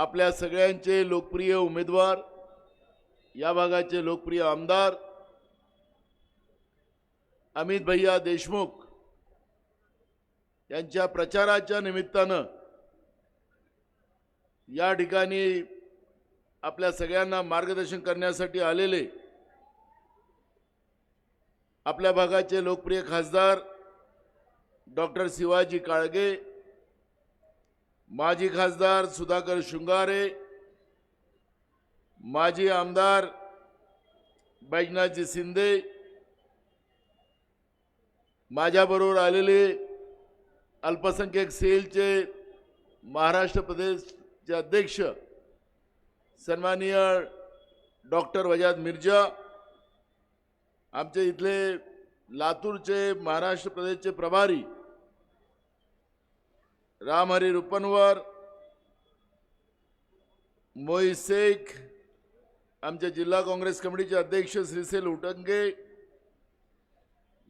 आपल्या सगळ्यांचे लोकप्रिय उमेदवार या भागाचे लोकप्रिय आमदार अमित भैया देशमुख यांच्या प्रचाराच्या निमित्तानं या ठिकाणी आपल्या सगळ्यांना मार्गदर्शन करण्यासाठी आलेले आपल्या भागाचे लोकप्रिय खासदार डॉक्टर शिवाजी काळगे माजी खासदार सुधाकर शृंगारे माजी आमदार बैजनाथजी शिंदे माझ्याबरोबर आलेले अल्पसंख्याक सेलचे महाराष्ट्र प्रदेशचे अध्यक्ष सन्माननीय डॉक्टर वजाद मिर्जा आमचे इथले लातूरचे महाराष्ट्र प्रदेशचे प्रभारी रामहरी रुपनवर मोई शेख आमच्या जिल्हा काँग्रेस कमिटीचे अध्यक्ष श्रीसेल उटंगे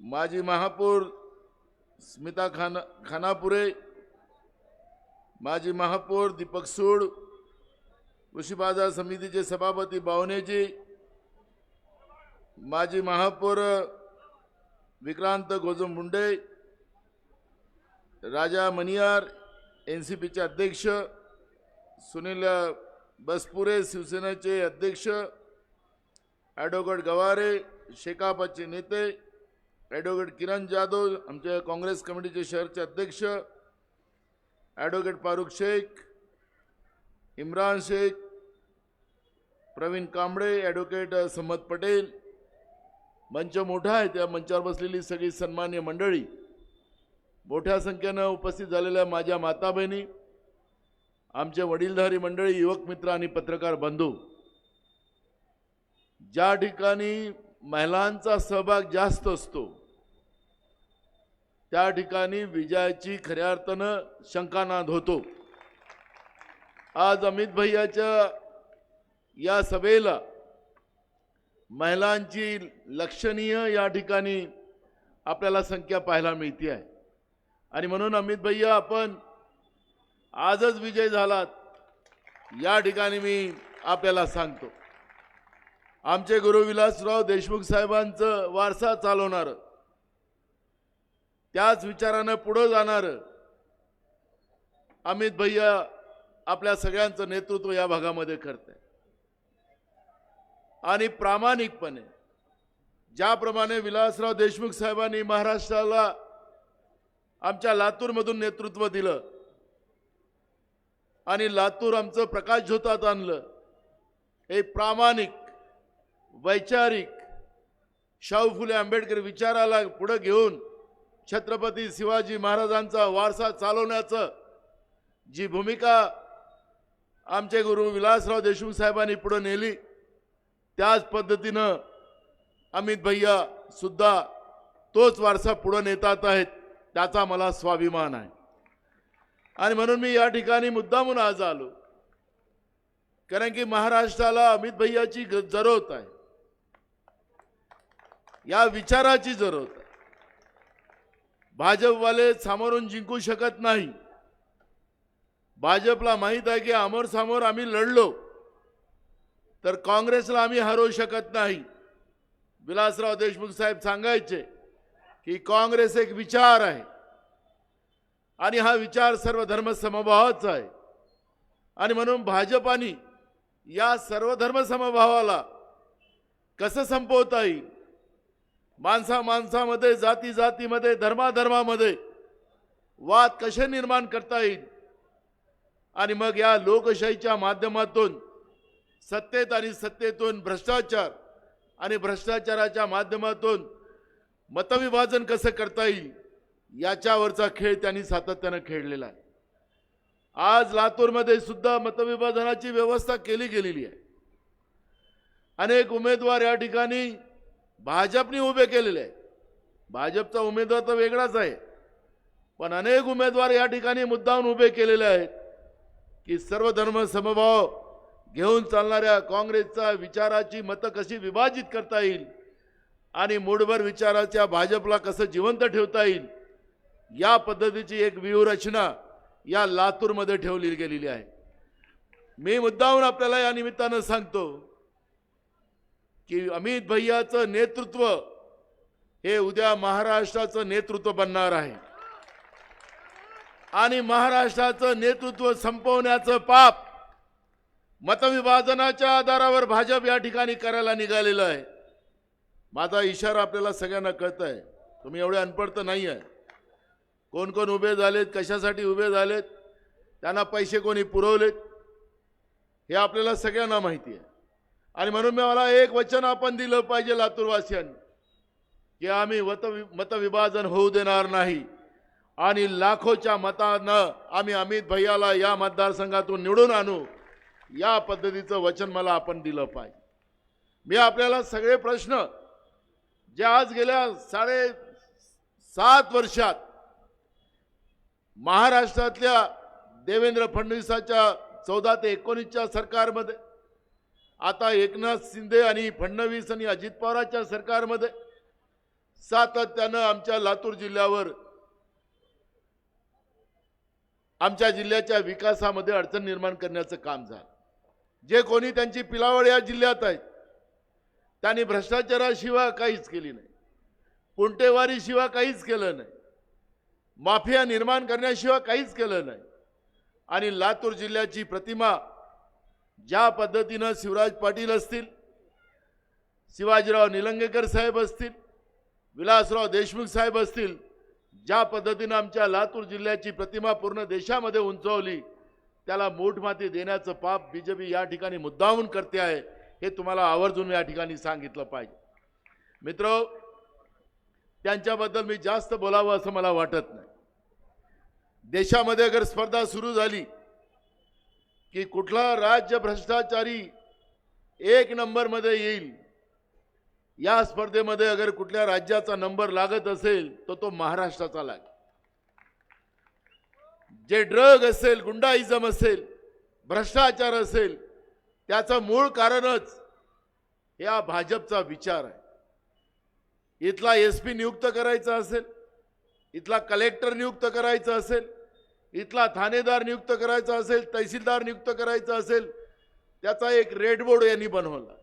माजी महापौर स्मिता खाना खानापुरे माजी महापौर दीपक सूड कृषी बाजार समितीचे सभापती बावनेजी माजी महापौर विक्रांत गोजम मुंडे राजा मनियार एन सी पीचे अध्यक्ष सुनील बसपुरे शिवसेनेचे अध्यक्ष ॲडव्होकेट गवारे शेकापाचे नेते ॲडव्होकेट किरण जाधव आमच्या काँग्रेस कमिटीचे शहरचे अध्यक्ष ॲडव्होकेट फारुख शेख इम्रान शेख प्रवीण कांबळे ॲडव्होकेट संमत पटेल मंच मोठा आहे त्या मंचावर बसलेली सगळी सन्मान्य मंडळी. मोठ्या संख्येनं उपस्थित झालेल्या माझ्या माता बहिणी आमचे वडीलधारी मंडळी युवक मित्र आणि पत्रकार बंधू ज्या ठिकाणी महिलांचा सहभाग जास्त असतो त्या ठिकाणी विजयाची खऱ्या अर्थानं शंकानाद होतो. आज अमित भैयाच्या या सभेला महिलांची लक्षणीय या ठिकाणी आपल्याला संख्या पाहायला मिळते आहे आणि म्हणून अमित भैया आपण आजच विजय झालात. या ठिकाणी मी आपल्याला सांगतो. आमचे गुरु विलासराव देशमुख साहेबांचं वारसा चालवणार त्याच विचारानं पुढं जाणार अमित भैया आपल्या सगळ्यांचं नेतृत्व या भागामध्ये करते आणि प्रामाणिकपणे ज्याप्रमाणे विलासराव देशमुख साहेबांनी महाराष्ट्राला आमच्या लातूरमधून नेतृत्व दिलं. आणि लातूर आमचं प्रकाश झोतात आणलं. हे प्रामाणिक वैचारिक शाहू फुले आंबेडकर विचाराला पुढं घेऊन छत्रपती शिवाजी महाराजांचा वारसा चालवण्याचं जी भूमिका आमचे गुरु विलासराव देशमुख साहेबांनी पुढं नेली त्याच पद्धतीनं अमित भैया सुद्धा तोच वारसा पुढं नेतात आहेत. त्याचा मला स्वाभिमान आहे. आणि म्हणून मी या ठिकाणी मुद्दामून आज आलो. कारण की महाराष्ट्राला अमित भैयाची जरूरत आहे. या विचाराची जरूरत आहे. भाजपवाले सामोरून जिंकू शकत नाही. भाजपला माहीत आहे की अमोर समोर आम्ही लढलो. तर काँग्रेसला आम्ही हरवू शकत नाही. विलासराव देशमुख साहेब सांगायचे की काँग्रेस एक विचार आहे. आणि हा विचार सर्व धर्मसमभावाचा आहे. आणि म्हणून भाजपाने या सर्व धर्म समभावाला कसं संपवता येईल? माणसा माणसामध्ये जाती जातीमध्ये धर्माधर्मामध्ये वाद कसे निर्माण करता येईल? आणि मग या लोकशाहीच्या माध्यमातून सत्तेत आणि सत्तेतून भ्रष्टाचार आणि भ्रष्टाचाराच्या माध्यमातून मतविभाजन कसं करता येईल याच्यावरचा खेळ त्यांनी सातत्यानं खेळलेला आहे. आज लातूरमध्ये सुद्धा मतविभाजनाची व्यवस्था केली गेलेली आहे. अनेक उमेदवार या ठिकाणी भाजपने उभे केलेले आहे भाजपचा उमेदवार तर वेगळाच आहे. पण अनेक उमेदवार या ठिकाणी मुद्दाहून उभे केलेले आहेत की सर्व धर्म समभाव घेऊन चालणाऱ्या काँग्रेसचा विचाराची मतं कशी विभाजित करता येईल आणि मूडभर विचाराच्या भाजपला कसं जिवंत ठेवता येईल या पद्धतीची एक व्यूहरचना या लातूरमध्ये ठेवली गेलेली आहे. मी मुद्दाहून आपल्याला या निमित्तानं सांगतो की अमित भैयाचं नेतृत्व हे उद्या महाराष्ट्राचं नेतृत्व बनणार आहे. आणि महाराष्ट्राचं नेतृत्व संपवण्याचं पाप मतविभाजनाच्या आधारावर भाजप या ठिकाणी करायला निघालेलं आहे. माझा इशारा आपल्याला सगळ्यांना कळत आहे तुम्ही एवढे अनपढ तर नाही आहे कोण कोण उभे झालेत कशासाठी उभे झालेत त्यांना पैसे कोणी पुरवलेत हे आपल्याला सगळ्यांना माहिती आहे आणि म्हणून मी मला एक वचन आपण दिलं पाहिजे लातूरवासियांनी की आम्ही वत मतविभाजन होऊ देणार नाही. आणि लाखोच्या मतानं आम्ही अमित भैयाला या मतदारसंघातून निवडून आणू या पद्धतीचं वचन मला आपण दिलं पाहिजे. मी आपल्याला सगळे प्रश्न जे आज गेल्या साडे सात वर्षात महाराष्ट्रातल्या देवेंद्र फडणवीसाच्या चौदा ते एकोणीसच्या सरकारमध्ये आता एकनाथ शिंदे आणि फडणवीस आणि अजित पवारांच्या सरकारमध्ये सातत्यानं आमच्या लातूर जिल्ह्यावर आमच्या जिल्ह्याच्या विकासामध्ये अडचण निर्माण करण्याचं काम झालं. जे कोणी त्यांची पिलावड या जिल्ह्यात आहेत त्यांनी भ्रष्टाचाराशिवाय काहीच केली नाही. कुंटेवारीशिवाय काहीच केलं नाही. माफिया निर्माण करण्याशिवाय काहीच केलं नाही. आणि लातूर जिल्ह्याची प्रतिमा ज्या पद्धतीनं शिवराज पाटील असतील शिवाजीराव निलंगेकर साहेब असतील विलासराव देशमुख साहेब असतील ज्या पद्धतीनं आमच्या लातूर जिल्ह्याची प्रतिमा पूर्ण देशामध्ये उंचावली त्याला मोठमाती देण्याचं पाप बीजेपी या ठिकाणी मुद्दामून करते आहे. हे तुम्हाला आवर्जून या ठिकाणी सांगितलं पाहिजे. मित्र त्यांच्याबद्दल मी जास्त बोलावं असं मला वाटत नाही. देशामध्ये अगर स्पर्धा सुरू झाली की कुठला राज्य भ्रष्टाचारी एक नंबरमध्ये येईल या स्पर्धेमध्ये अगर कुठल्या राज्याचा नंबर लागत असेल तर तो महाराष्ट्राचा लागेल. जे ड्रग असेल गुंडाइजम असेल भ्रष्टाचार असेल त्याचं मूळ कारणच या भाजपचा विचार आहे. इथला एस पी नियुक्त करायचा असेल इथला कलेक्टर नियुक्त करायचा असेल इथला थानेदार नियुक्त करायचा असेल तहसीलदार नियुक्त करायचा असेल त्याचा एक रेड बोर्ड यांनी बनवला.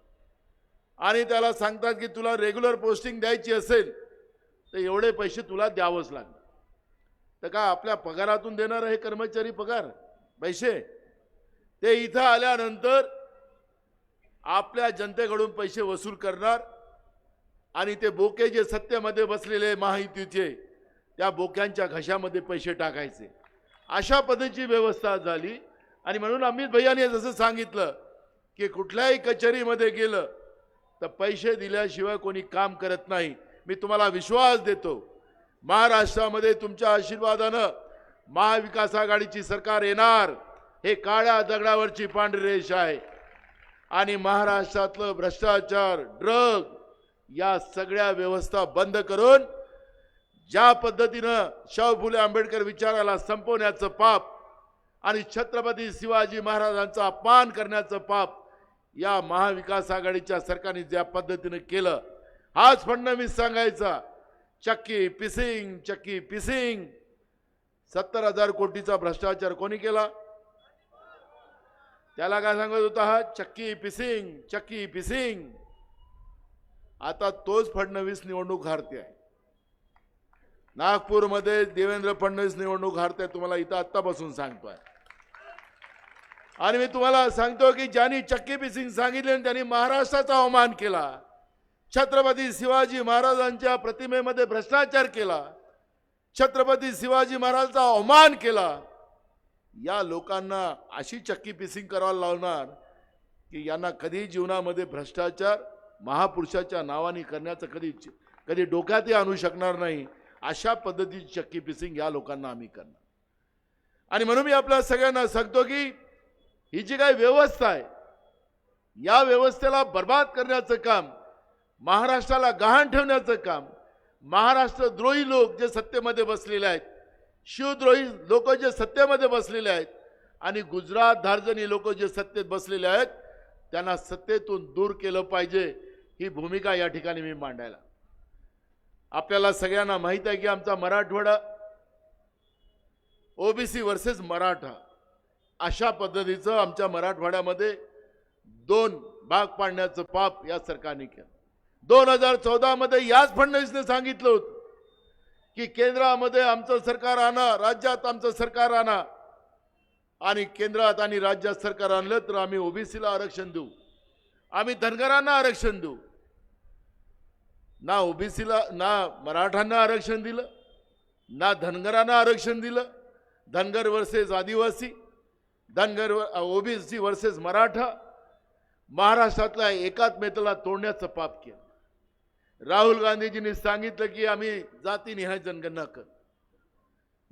आणि त्याला सांगतात की तुला रेग्युलर पोस्टिंग द्यायची असेल तर एवढे पैसे तुला द्यावंच लागणार. तर का आपल्या पगारातून देणार हे कर्मचारी पगार? पैसे? ते इथं आल्यानंतर आपल्या जनतेकडून पैसे वसूल करणार आणि ते बोके जे सत्तेमध्ये बसलेले महायुतीचे त्या बोक्यांच्या घशामध्ये पैसे टाकायचे. अशा पद्धतीची व्यवस्था झाली. आणि म्हणून अमित भैयाने जसं सांगितलं की कुठल्याही कचेरीमध्ये गेलं तर पैसे दिल्याशिवाय कोणी काम करत नाही. मी तुम्हाला विश्वास देतो. महाराष्ट्रामध्ये तुमच्या आशीर्वादानं महाविकास आघाडीची सरकार येणार. हे काळ्या दगडावरची पांढरी रेष आहे. आणि महाराष्ट्रातलं भ्रष्टाचार ड्रग या सगळ्या व्यवस्था बंद करून ज्या पद्धतीनं शाहू फुले आंबेडकर विचाराला संपवण्याचं पाप आणि छत्रपती शिवाजी महाराजांचा अपमान करण्याचं पाप या महाविकास आघाडीच्या सरकारने ज्या पद्धतीनं केलं हाच फडणवीस सांगायचा. चक्की पिसिंग चक्की पिसिंग. सत्तर हजार कोटीचा भ्रष्टाचार कोणी केला? त्याला काय सांगत होता? हा चक्की पिसिंग चक्की पिसिंग. आता तोच फडणवीस निवडणूक हारते आहे नागपूरमध्ये देवेंद्र फडणवीस निवडणूक हारते तुम्हाला इथं आत्तापासून सांगतोय. आणि मी तुम्हाला सांगतो की ज्यांनी चक्की पिसिंग सांगितले आणि त्यांनी महाराष्ट्राचा अवमान केला छत्रपती शिवाजी महाराजांच्या प्रतिमेमध्ये भ्रष्टाचार केला छत्रपती शिवाजी महाराजांचा अवमान केला या लोकांना अशी चक्की पिसिंग करायला लावणार की यांना कधी जीवनामध्ये भ्रष्टाचार महापुरुषाच्या नावाने करण्याचं कधी कधी डोक्यातही आणू शकणार नाही अशा पद्धतीची चक्की पिसिंग या लोकांना आम्ही करणार. आणि म्हणून मी आपल्या सगळ्यांना सांगतो की ही जी काही व्यवस्था आहे या व्यवस्थेला बर्बाद करण्याचं काम महाराष्ट्राला गहाण ठेवण्याचं काम महाराष्ट्र द्रोही लोक जे सत्तेमध्ये बसलेले आहेत शिवद्रोही लोक जे सत्तेमध्ये बसलेले आहेत आणि गुजरात धार्जनी लोक जे सत्तेत बसलेले आहेत त्यांना सत्तेतून दूर केलं पाहिजे ही भूमिका या ठिकाणी मी मांडायला. आपल्याला सगळ्यांना माहीत आहे की आमचा मराठवाडा ओबीसी वर्सेस मराठा अशा पद्धतीचं आमच्या मराठवाड्यामध्ये दोन भाग पाडण्याचं पाप या सरकारने केलं. दोन हजार चौदामध्ये याच फडणवीसने सांगितलं होतं. की केंद्रामध्ये आमचं सरकार आणा राज्यात आमचं सरकार आणा. आणि केंद्रात आणि राज्यात सरकार आणलं तर आम्ही ओबीसीला आरक्षण देऊ. आम्ही धनगरांना आरक्षण देऊ. ना ओबीसीला ना मराठांना आरक्षण दिलं ना धनगरांना आरक्षण दिलं. धनगर वर्सेस आदिवासी धनगर ओबीसी वर्सेस मराठा महाराष्ट्रातल्या एकात्मेतेला तोडण्याचं पाप केलं. राहुल गांधीजींनी सांगितलं की आम्ही जातीनिहाय जनगणना कर.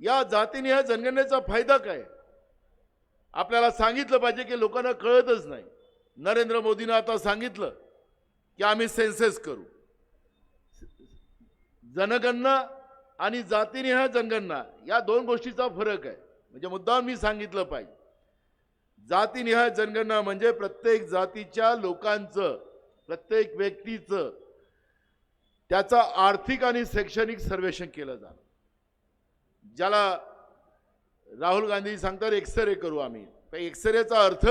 या जातीनिहाय जनगणनेचा फायदा काय? आपल्याला सांगितलं पाहिजे की लोकांना कळतच नाही. नरेंद्र मोदीनं आता सांगितलं की आम्ही सेन्सेस करू. जनगणना आणि जातीनिहाय जनगणना या दोन गोष्टीचा फरक आहे. म्हणजे मुद्दाम मी सांगितलं पाहिजे. जातीनिहाय जनगणना म्हणजे प्रत्येक जातीच्या लोकांचं प्रत्येक व्यक्तीचं त्याचं आर्थिक आणि शैक्षणिक सर्वेक्षण केलं जाणं ज्याला राहुल गांधी सांगतात एक्सरे करू आम्ही. एक्सरेचा अर्थ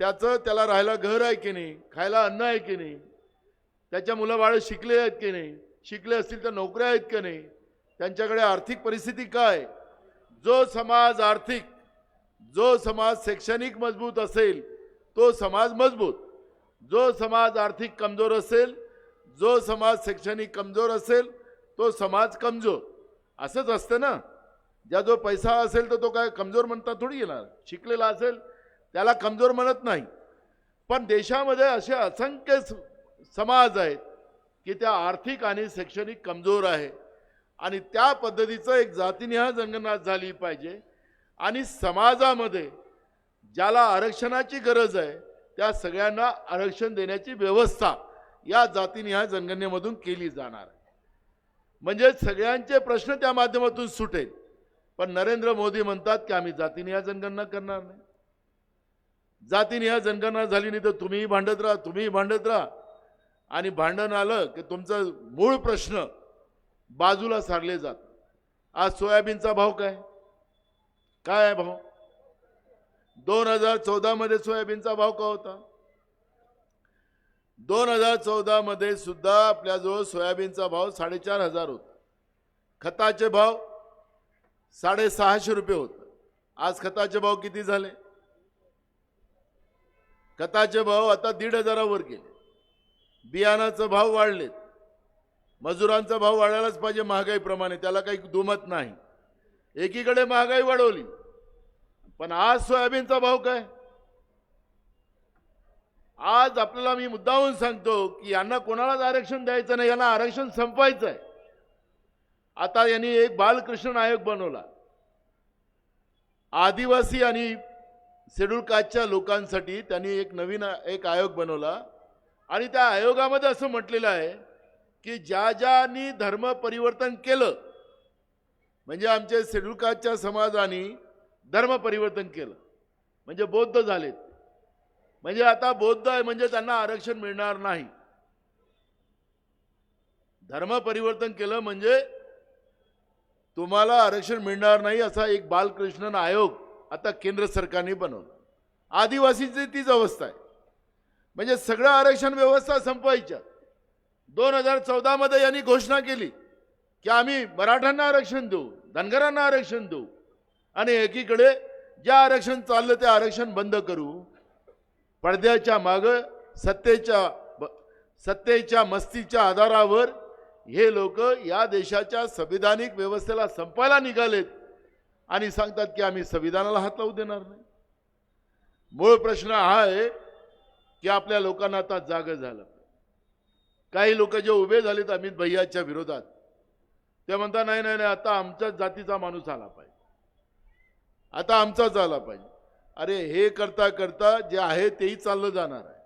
त्याचं त्याला राहायला घर आहे की नाही खायला अन्न आहे की नाही त्याच्या मुलंबाळं शिकले आहेत की नाही शिकले असतील तर नोकऱ्या आहेत की नाही त्यांच्याकडे आर्थिक परिस्थिती काय? जो समाज आर्थिक जो समाज शैक्षणिक मजबूत असेल तो समाज मजबूत. जो समाज आर्थिक कमजोर असेल जो समाज शैक्षणिक कमजोर असेल तो समाज कमजोर. असंच असतं ना. ज्या जो पैसा असेल तर तो काय कमजोर म्हणता थोडी येणार. शिकलेला असेल त्याला कमजोर म्हणत नाही. पण देशामध्ये असे असंख्य स- समाज आहेत की त्या आर्थिक आणि शैक्षणिक कमजोर आहे. आणि त्या पद्धतीचं एक जातीनिहाय जनगणना झाली पाहिजे. आणि समाजामध्ये ज्याला आरक्षणाची गरज आहे त्या सगळ्यांना आरक्षण देण्याची व्यवस्था. या जातीने ह्या जनगणनेमधून केली जाणार आहे. म्हणजे सगळ्यांचे प्रश्न त्या माध्यमातून सुटेल. पण नरेंद्र मोदी म्हणतात की आम्ही जातीने ह्या जनगणना करणार नाही. जातीने ह्या जनगणना झाली नाही तर तुम्हीही भांडत राहा तुम्हीही भांडत राहा. आणि भांडण आलं की तुमचं मूळ प्रश्न बाजूला सारले जात. आज सोयाबीनचा भाव काय? काय आहे भाव? दोन हजार चौदामध्ये सोयाबीनचा भाव का होता? दोन हजार चौदामध्ये सुद्धा आपल्याजवळ सोयाबीनचा भाव साडेचार हजार होता. खताचे भाव साडेसहाशे रुपये होत. आज खताचे भाव किती झाले? खताचे भाव आता दीड हजारावर गेले. बियाणाचा भाव वाढलेत. मजुरांचा भाव वाढायलाच पाहिजे महागाईप्रमाणे त्याला काही दुमत नाही. एकीकडे महागाई वाढवली. पण आज सोयाबीनचा भाव काय? आज आपल्याला मी मुद्दाहून सांगतो की यांना कोणालाच आरक्षण द्यायचं नाही यांना आरक्षण संपवायचं आहे आता यांनी एक बालकृष्ण आयोग बनवला. आदिवासी आणि शेड्यूल कास्टच्या लोकांसाठी त्यांनी एक नवीन एक आयोग बनवला. आणि त्या आयोगामध्ये असं म्हटलेलं आहे की ज्या ज्यांनी धर्म परिवर्तन केलं म्हणजे आमच्या शेड्यूल कास्टच्या समाजाने धर्म परिवर्तन केलं म्हणजे बौद्ध झालेत. म्हणजे आता बौद्ध आहे म्हणजे त्यांना आरक्षण मिळणार नाही. धर्म परिवर्तन केलं म्हणजे तुम्हाला आरक्षण मिळणार नाही असा एक बालकृष्णन आयोग आता केंद्र सरकारने बनवला. आदिवासीची तीच अवस्था आहे. म्हणजे सगळं आरक्षण व्यवस्था संपवायच्या. दोन हजार चौदामध्ये यांनी घोषणा केली की आम्ही मराठ्यांना आरक्षण देऊ धनगरांना आरक्षण देऊ. आणि एकीकडे जे आरक्षण चाललं ते आरक्षण बंद करू पडद्याच्या मागं सत्तेच्या ब- सत्तेच्या मस्तीच्या आधारावर हे लोक या देशाच्या संविधानिक व्यवस्थेला संपायला निघालेत. आणि सांगतात की आम्ही संविधानाला हात लावू देणार नाही. मूळ प्रश्न हा आहे की आपल्या लोकांना आता जाग झालं. काही लोक जे उभे झालेत अमित भैयाच्या विरोधात ते म्हणतात नाही नाही नाही आता आमच्याच जातीचा माणूस आला पाहिजे. आता आमचाच आला पाहिजे. अरे हे करता करता जे आहे तेही चाललं जाणार आहे.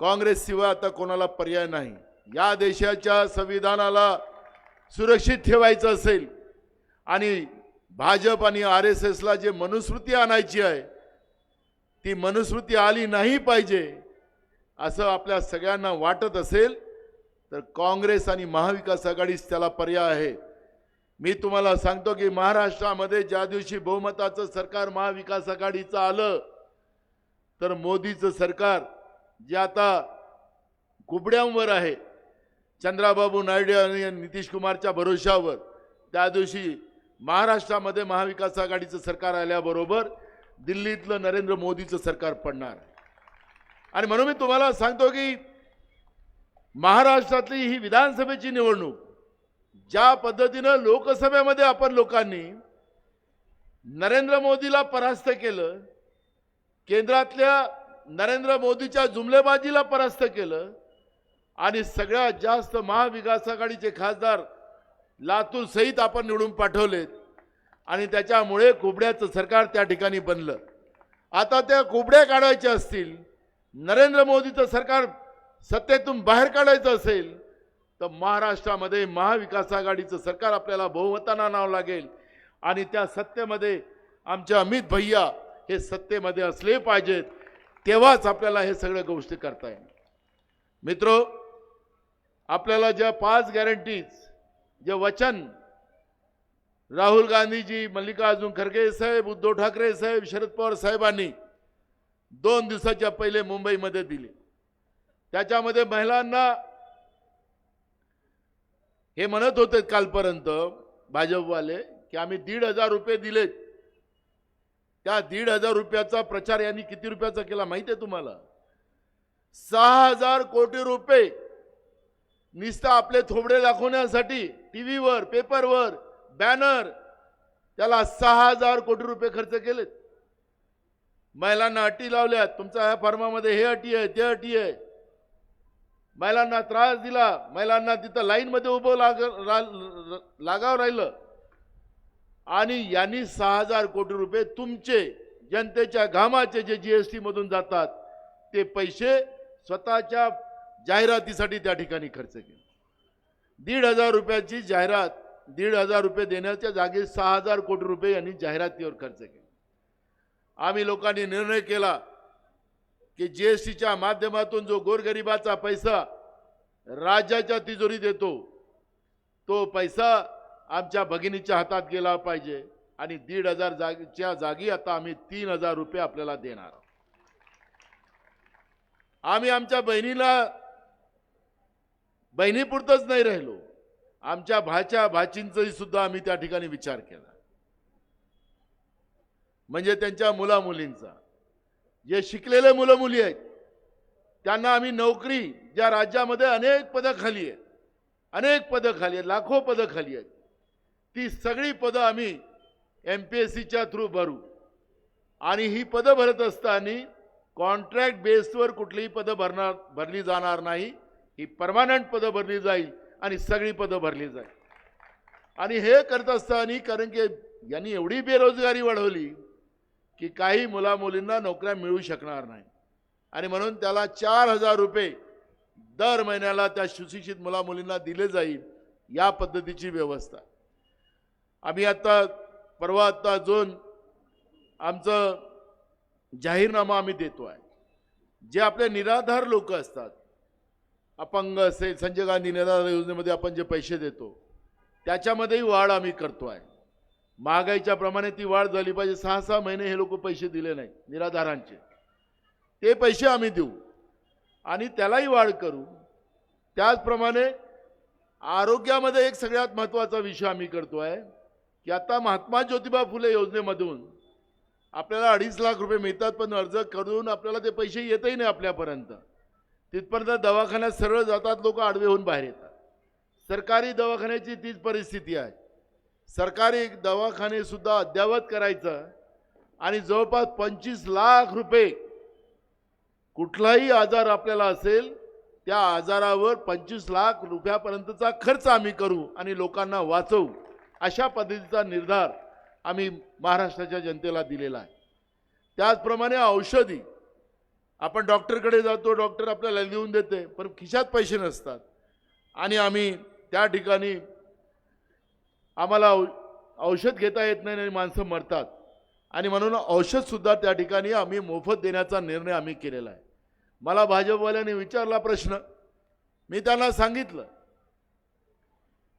काँग्रेस शिवाय आता कोणाला पर्याय नाही. या देशाच्या संविधानाला सुरक्षित ठेवायचं असेल आणि भाजप आणि आर एस एसला जे मनुस्मृती आणायची आहे ती मनुस्मृती आली नाही पाहिजे असं आपल्या सगळ्यांना वाटत असेल तर काँग्रेस आणि महाविकास आघाडीस त्याला पर्याय आहे. मी तुम्हाला सांगतो की महाराष्ट्रामध्ये ज्या दिवशी बहुमताचं सरकार महाविकास आघाडीचं आलं तर मोदीचं सरकार जे आता कुबड्यांवर आहे चंद्राबाबू नायडू आणि नितीश कुमारच्या भरोशावर त्या दिवशी महाराष्ट्रामध्ये महाविकास आघाडीचं सरकार आल्याबरोबर दिल्लीतलं नरेंद्र मोदीचं सरकार पडणार आहे. आणि म्हणून मी तुम्हाला सांगतो की महाराष्ट्रातली ही विधानसभेची निवडणूक ज्या पद्धतीनं लोकसभेमध्ये आपण लोकांनी नरेंद्र मोदीला परास्त केलं केंद्रातल्या नरेंद्र मोदीच्या जुमलेबाजीला परास्त केलं आणि सगळ्यात जास्त महाविकास आघाडीचे खासदार लातूर सहित आपण निवडून पाठवलेत आणि त्याच्यामुळे कुबड्याचं सरकार त्या ठिकाणी बनलं. आता त्या कुबड्या काढायच्या असतील नरेंद्र मोदीचं सरकार सत्तेतून बाहेर काढायचं असेल तर महाराष्ट्रामध्ये महाविकास आघाडीचं सरकार आपल्याला बहुमतानं आणावं लागेल. आणि त्या सत्तेमध्ये आमचे अमित भैया हे सत्तेमध्ये असले पाहिजेत तेव्हाच आपल्याला हे सगळ्या गोष्टी करता येईल. मित्रो आपल्याला ज्या पाच गॅरंटीज जे वचन राहुल गांधीजी मल्लिकार्जुन खरगे साहेब उद्धव ठाकरे साहेब शरद पवार साहेबांनी दोन दिवसाच्या पहिले मुंबईमध्ये दिले. त्याच्यामध्ये महिलांना हे म्हणत होते कालपर्यंत भाजपवाले की आम्ही दीड हजार रुपये दिलेत. त्या दीड हजार रुपयाचा प्रचार यांनी किती रुपयाचा केला माहिती आहे तुम्हाला? सहा हजार कोटी रुपये निस्ता आपले थोबडे दाखवण्यासाठी टी व्हीवर पेपरवर बॅनर त्याला सहा हजार कोटी रुपये खर्च केलेत. महिलांना अटी लावल्यात. तुमच्या ह्या फर्मामध्ये हे अटी आहे ते अटी आहे महिलांना त्रास दिला महिलांना तिथं लाईनमध्ये उभं लाग रा- लागावं राहिलं. आणि यांनी सहा हजार कोटी रुपये तुमचे जनतेच्या घामाचे जे जी एस टीमधून जातात ते पैसे स्वतःच्या जाहिरातीसाठी त्या ठिकाणी खर्च केले. दीड हजार रुपयाची जाहिरात दीड हजार रुपये देण्याच्या जागी सहा हजार कोटी रुपये यांनी जाहिरातीवर खर्च केले. आम्ही लोकांनी निर्णय केला की जीएसटीच्या माध्यमातून जो गोरगरिबाचा पैसा राज्याच्या तिजोरीत येतो तो पैसा आमच्या भगिनीच्या हातात गेला पाहिजे आणि दीड हजार जागीच्या जागी आता आम्ही तीन हजार रुपये आपल्याला देणार आहोत. आम्ही आमच्या बहिणीला बहिणीपुरतंच नाही राहिलो आमच्या भाच्या भाचींचाही सुद्धा आम्ही त्या ठिकाणी विचार केला म्हणजे त्यांच्या मुला मुलींचा जे शिकलेले मुलं मुली आहेत त्यांना आम्ही नोकरी ज्या राज्यामध्ये अनेक पदं खाली आहेत अनेक पदं खाली आहेत लाखो पदं खाली आहेत ती सगळी पदं आम्ही एम पी एस सीच्या थ्रू भरू. आणि ही पदं भरत असताना कॉन्ट्रॅक्ट बेसवर कुठलीही पदं भरणार भरली जाणार नाही. ही परमानंट पदं भरली जाईल आणि सगळी पदं भरली जाईल. आणि हे करत असताना कारण की यांनी एवढी बेरोजगारी वाढवली की काही मुलामुलींना नोकऱ्या मिळू शकणार नाही. आणि म्हणून त्याला चार हजार रुपये दर महिन्याला त्या सुशिक्षित मुलामुलींना दिले जाईल या पद्धतीची व्यवस्था. आम्ही आत्ता परवा आत्ता अजून आमचं जाहीरनामा आम्ही देतो आहे. जे आपले निराधार लोक असतात अपंग असेल संजय गांधी निराधार योजनेमध्ये आपण जे पैसे देतो त्याच्यामध्येही वाढ आम्ही करतो आहे. महागाईच्या प्रमाणे ती वाढ झाली पाहिजे. सहा सहा महिने हे लोक पैसे दिले नाही निराधारांचे. ते पैसे आम्ही देऊ आणि त्यालाही वाढ करू. त्याचप्रमाणे आरोग्यामध्ये एक सगळ्यात महत्त्वाचा विषय आम्ही करतो आहे की आता महात्मा ज्योतिबा फुले योजनेमधून आपल्याला अडीच लाख रुपये मिळतात पण अर्ज करून आपल्याला ते पैसे येतही नाही आपल्यापर्यंत. तिथपर्यंत दवाखान्यात सरळ जातात लोक आडवे होऊन बाहेर येतात. सरकारी दवाखान्याची तीच परिस्थिती आहे. सरकारी दवाखाने सुद्धा अद्ययावत करायचं आणि जवळपास पंचवीस लाख रुपये कुठलाही आजार आपल्याला असेल त्या आजारावर पंचवीस लाख रुपयापर्यंतचा खर्च आम्ही करू आणि लोकांना वाचवू. अशा पद्धतीचा निर्धार आम्ही महाराष्ट्राच्या जनतेला दिलेला आहे. त्याचप्रमाणे औषधी आपण डॉक्टरकडे जातो डॉक्टर आपल्याला लिहून देते पण खिशात पैसे नसतात. आणि आम्ही त्या ठिकाणी आम्हाला औ औषध घेता येत नाही आणि माणसं मरतात. आणि म्हणून औषधसुद्धा त्या ठिकाणी आम्ही मोफत देण्याचा निर्णय आम्ही केलेला आहे. मला भाजपवाल्याने विचारला प्रश्न. मी त्यांना सांगितलं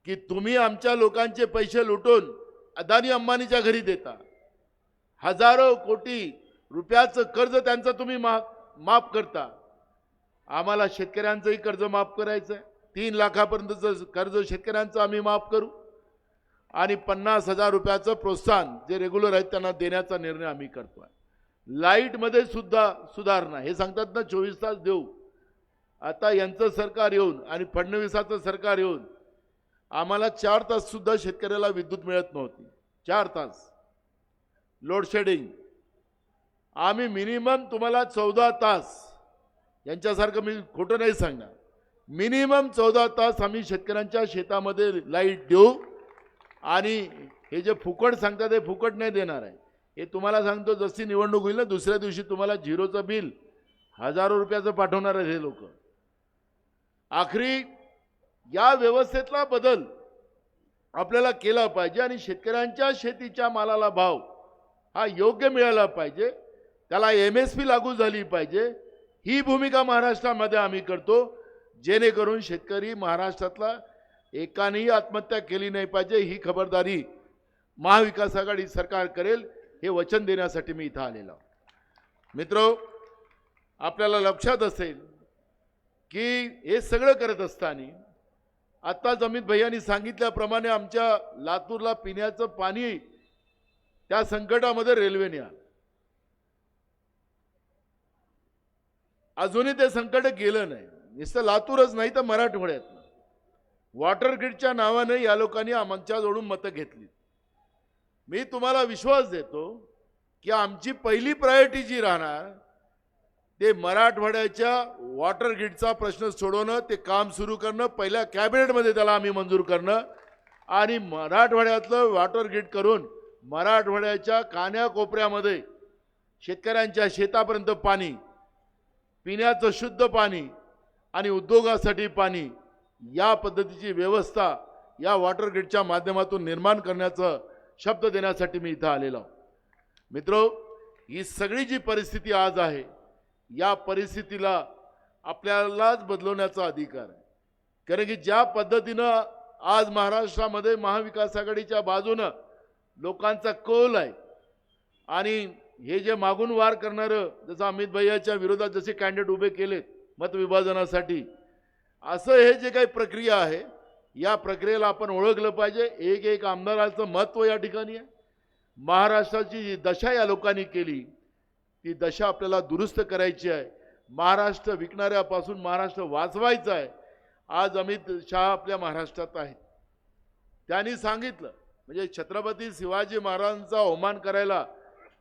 की तुम्ही आमच्या लोकांचे पैसे लुटून अदानी अंबानीच्या घरी देता. हजारो कोटी रुपयाचं कर्ज त्यांचं तुम्ही मा माफ करता. आम्हाला शेतकऱ्यांचंही कर्ज माफ करायचं आहे तीन लाखापर्यंतचं कर्ज शेतकऱ्यांचं आम्ही माफ करू. आणि पन्नास हजार रुपयाचं प्रोत्साहन जे रेग्युलर आहेत त्यांना देण्याचा निर्णय आम्ही करतो आहे लाईटमध्ये सुद्धा सुधारणा हे सांगतात ना चोवीस तास देऊ. आता यांचं सरकार येऊन आणि फडणवीसाचं सरकार येऊन आम्हाला चार ताससुद्धा शेतकऱ्याला विद्युत मिळत नव्हती. चार तास. लोडशेडिंग आम्ही मिनिमम तुम्हाला चौदा तास यांच्यासारखं मी खोटं नाही सांगणार. मिनिमम चौदा तास आम्ही शेतकऱ्यांच्या शेतामध्ये लाइट देऊ. आणि हे जे फुकट सांगतात हे फुकट नाही देणार आहे. हे तुम्हाला सांगतो जशी निवडणूक होईल ना दुसऱ्या दिवशी तुम्हाला झिरोचं बिल हजारो रुपयाचं पाठवणार आहेत हे लोक. आखरी या व्यवस्थेतला बदल आपल्याला केला पाहिजे आणि शेतकऱ्यांच्या शेतीच्या मालाला भाव हा योग्य मिळाला पाहिजे. त्याला एम एस पी लागू झाली पाहिजे. ही भूमिका महाराष्ट्रामध्ये आम्ही करतो. जेणेकरून शेतकरी महाराष्ट्रातला एकानेही आत्महत्या केली नाही पाहिजे ही खबरदारी महाविकास आघाडी सरकार करेल हे वचन देण्यासाठी मी इथं आलेलो मित्र आपल्याला लक्षात असेल की हे सगळं करत असताना आत्ताच अमित भैयांनी सांगितल्याप्रमाणे आमच्या लातूरला पिण्याचं पाणी त्या संकटामध्ये रेल्वेने आलं. अजूनही ते संकट गेलं नाही. नुसतं लातूरच नाही तर मराठवाड्यात वॉटर ग्रीडच्या नावाने या लोकांनी आमच्याजवळून मतं घेतली. मी तुम्हाला विश्वास देतो की आमची पहिली प्रायोरिटी जी राहणार ते मराठवाड्याच्या वॉटर ग्रीडचा प्रश्न सोडवणं ते काम सुरू करणं पहिल्या कॅबिनेटमध्ये त्याला आम्ही मंजूर करणं आणि मराठवाड्यातलं वॉटर ग्रीड करून मराठवाड्याच्या कान्याकोपऱ्यामध्ये शेतकऱ्यांच्या शेतापर्यंत पाणी पिण्याचं शुद्ध पाणी आणि उद्योगासाठी पाणी या पद्धतीची व्यवस्था या वॉटर ग्रीडच्या माध्यमातून निर्माण करण्याचं शब्द देण्यासाठी मी इथं आलेलो आहो. मित्रो ही सगळी जी परिस्थिती आज आहे या परिस्थितीला आपल्यालाच बदलवण्याचा अधिकार आहे कारण की ज्या पद्धतीनं आज महाराष्ट्रामध्ये महाविकास आघाडीच्या बाजूनं लोकांचा कौल आहे आणि हे जे मागून वार करणारं जसं अमित भैयाच्या विरोधात जसे कॅन्डिडेट उभे केलेत मतविभाजनासाठी असं हे जे काही प्रक्रिया आहे या प्रक्रियेला आपण ओळखलं पाहिजे. एक एक आमदाराचं महत्त्व या ठिकाणी आहे. महाराष्ट्राची जी दशा या लोकांनी केली ती दशा आपल्याला दुरुस्त करायची आहे. महाराष्ट्र विकणाऱ्यापासून महाराष्ट्र वाचवायचा आहे. आज अमित शहा आपल्या महाराष्ट्रात आहेत. त्यांनी सांगितलं म्हणजे छत्रपती शिवाजी महाराजांचा अवमान करायला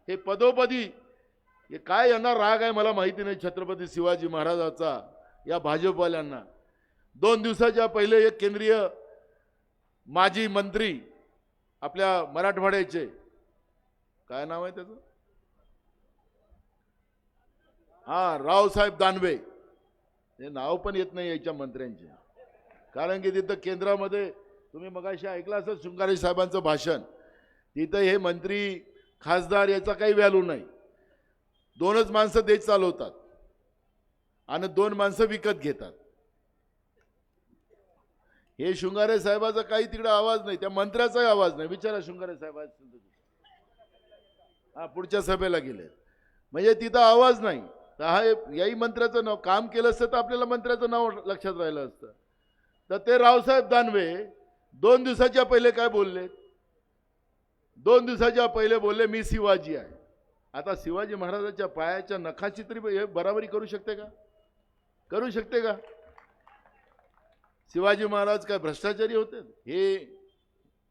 हे पदोपदी हे काय यांना राग आहे मला माहिती नाही छत्रपती शिवाजी महाराजाचा या भाजपवाल्यांना. दोन दिवसाच्या पहिले एक केंद्रीय माजी मंत्री आपल्या मराठवाड्याचे काय नाव आहे त्याचं? हा रावसाहेब दानवे. हे नाव पण येत नाही याच्या मंत्र्यांचे. कारण की तिथं केंद्रामध्ये तुम्ही मगाशी ऐकलं असं शृंगारे साहेबांचं भाषण तिथं हे मंत्री खासदार याचा काही व्हॅल्यू नाही. दोनच माणसं देश चालवतात आणि दोन माणसं विकत घेतात. हे शृंगारे साहेबाचा काही तिकडे आवाज नाही त्या मंत्र्याचाही आवाज नाही. विचारा शृंगारे साहेब हा पुढच्या सभेला गेले. म्हणजे तिथं आवाज नाही. तर हा याही मंत्र्याचं नाव काम केलं असतं तर आपल्याला मंत्र्याचं नाव लक्षात राहिलं असतं. तर ते रावसाहेब दानवे दोन दिवसाच्या पहिले काय बोलले? दोन दिवसाच्या पहिले बोलले मी शिवाजी आहे. आता शिवाजी महाराजाच्या पायाच्या नखाची तरी हे बराबरी करू शकते का? करू शकते का? शिवाजी महाराज काय भ्रष्टाचारी होते? हे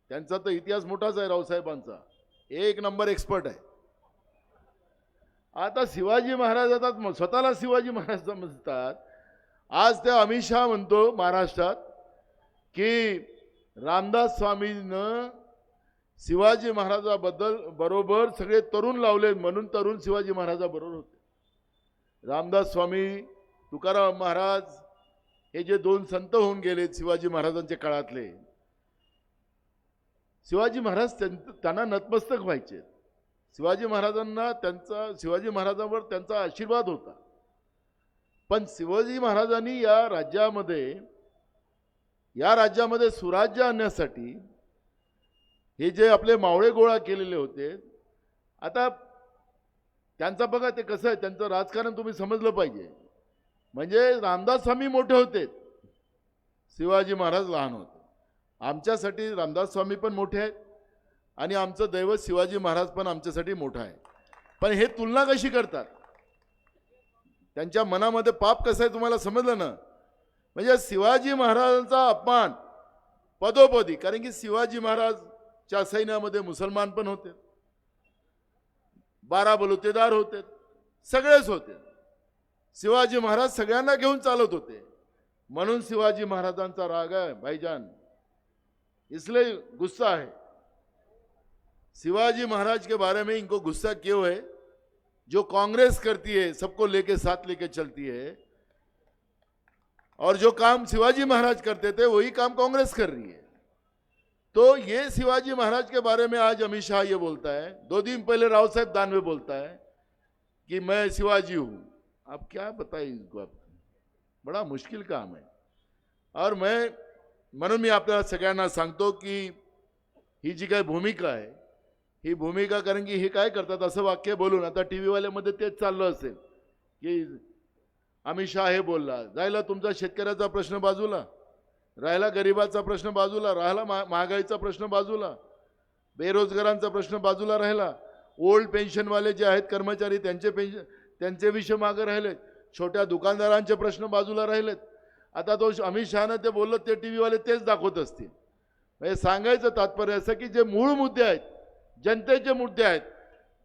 त्यांचा तर इतिहास मोठाच आहे रावसाहेबांचा. एक नंबर एक्सपर्ट आहे. आता शिवाजी महाराज आता स्वतःला शिवाजी महाराज समजतात. आज त्या अमित शहा म्हणतो महाराष्ट्रात की रामदास स्वामीनं शिवाजी महाराजाबद्दल बरोबर सगळे तरुण लावले म्हणून तरुण शिवाजी महाराजाबरोबर होते. रामदास स्वामी तुकाराम महाराज हे जे दोन संत होऊन गेलेत शिवाजी महाराजांच्या काळातले शिवाजी महाराज त्यां- त्यांना नतमस्तक व्हायचे. शिवाजी महाराजांना त्यांचा शिवाजी महाराजांवर त्यांचा आशीर्वाद होता. पण शिवाजी महाराजांनी या राज्यामध्ये या राज्यामध्ये सुराज्य आणण्यासाठी हे जे आपले मावळे गोळा केलेले होते आता त्यांचा बघा ते कसं आहे त्यांचं राजकारण तुम्ही समजलं पाहिजे. म्हणजे रामदास स्वामी मोठे होते. शिवाजी महाराज लहान होते. आमच्यासाठी रामदास स्वामी पण मोठे आहेत. आणि आमचं दैवत शिवाजी महाराज पण आमच्यासाठी मोठं आहे. पण हे तुलना कशी करतात? त्यांच्या मनामध्ये पाप कसं आहे तुम्हाला समजलं ना? म्हणजे शिवाजी महाराजांचा अपमान पदोपदी कारण की शिवाजी महाराजच्या सैन्यामध्ये मुसलमान पण होते. बारा बलुतेदार होते. सगळेच होते. शिवाजी महाराज सगळ्यांना घेऊन चालत होते. म्हणून शिवाजी महाराजांचा राग आहे, भाईजान. इसलिए गुस्सा है शिवाजी महाराज के बारे में इनको गुस्सा क्यों है? जो कांग्रेस करती है, सबको लेके साथ लेके चलती है. और जो काम शिवाजी महाराज करते थे, वही काम कांग्रेस कर रही है. तो ये शिवाजी महाराज के बारे में आज अमित शाह ये बोलता है. दो दिन पहले राव साहेब दानवे बोलता है कि मैं शिवाजी हूँ. आप क्या बताइए इसको आप बड़ा मुश्किल काम है। और मैं म्हणून मी आपल्याला सगळ्यांना सांगतो की ही जी काही भूमिका आहे ही भूमिका कारण की हे काय करतात असं वाक्य बोलून आता टी व्हीवाल्यामध्ये तेच चाललं असेल की अमित शाह हे बोलला जायला तुमचा शेतकऱ्याचा प्रश्न बाजूला राहिला गरिबाचा प्रश्न बाजूला राहिला मा महागाईचा प्रश्न बाजूला बेरोजगारांचा प्रश्न बाजूला राहिला ओल्ड पेन्शनवाले जे आहेत कर्मचारी त्यांचे पेन्शन त्यांचे विषय मागे राहिले छोट्या दुकानदारांचे प्रश्न बाजूला राहिलेत. आता तो अमित शहानं ते बोललं ते टी व्हीवाले तेच दाखवत असतील. म्हणजे सांगायचं तात्पर्य असं की जे मूळ मुद्दे आहेत जनतेचे मुद्दे आहेत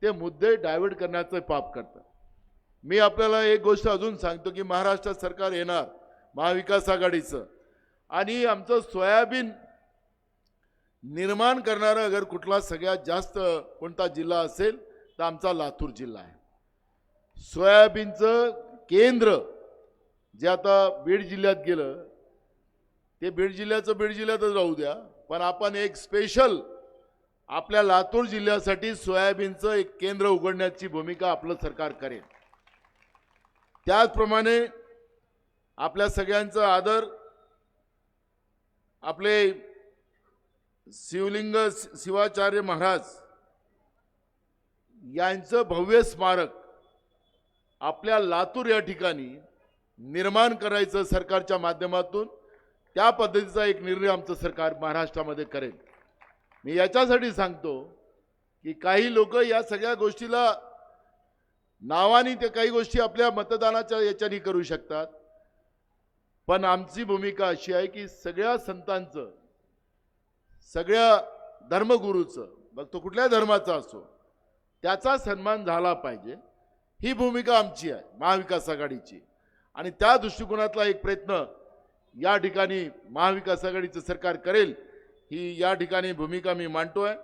ते मुद्दे डायव्हर्ट करण्याचं पाप करतात. मी आपल्याला एक गोष्ट अजून सांगतो की महाराष्ट्रात सरकार येणार महाविकास आघाडीचं. आणि आमचं सोयाबीन निर्माण करणारा अगर कुठला सगळ्यात जास्त कोणता जिल्हा असेल तर आमचा लातूर जिल्हा आहे. सोयाबीनचं केंद्र जे आता बीड जिल्ह्यात गेलं ते बीड जिल्ह्याचं बीड जिल्ह्यातच राहू द्या. पण आपण एक स्पेशल आपल्या लातूर जिल्ह्यासाठी सोयाबीनचं एक केंद्र उघडण्याची भूमिका आपलं सरकार करेल. त्याचप्रमाणे आपल्या सगळ्यांचा आदर आपले शिवलिंग शिवाचार्य महाराज यांचं भव्य स्मारक आपल्या लातूर या ठिकाणी निर्माण करायचं सरकारच्या माध्यमातून त्या पद्धतीचा एक निर्णय आमचं सरकार महाराष्ट्रामध्ये करेल. मी याच्यासाठी सांगतो की काही लोक या सगळ्या गोष्टीला नावाने ते काही गोष्टी आपल्या मतदानाच्या याच्याने करू शकतात. पण आमची भूमिका अशी आहे की सगळ्या संतांचं सगळ्या धर्मगुरूचं मग तो कुठल्या धर्माचा असो त्याचा सन्मान झाला पाहिजे. ही भूमिका आमची आहे महाविकास आघाडीची. आणि त्या दृष्टिकोनातला एक प्रयत्न या ठिकाणी महाविकास आघाडीचं सरकार करेल ही या ठिकाणी भूमिका मी मांडतो आहे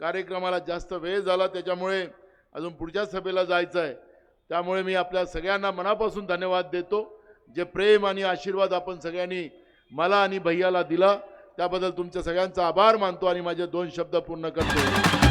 कार्यक्रमाला जास्त वेळ झाला त्याच्यामुळे अजून पुढच्या सभेला जायचं आहे त्यामुळे मी आपल्या सगळ्यांना मनापासून धन्यवाद देतो. जे प्रेम आणि आशीर्वाद आपण सगळ्यांनी मला आणि भैयाला दिला त्याबद्दल तुमच्या सगळ्यांचा आभार मानतो आणि माझे दोन शब्द पूर्ण करतो.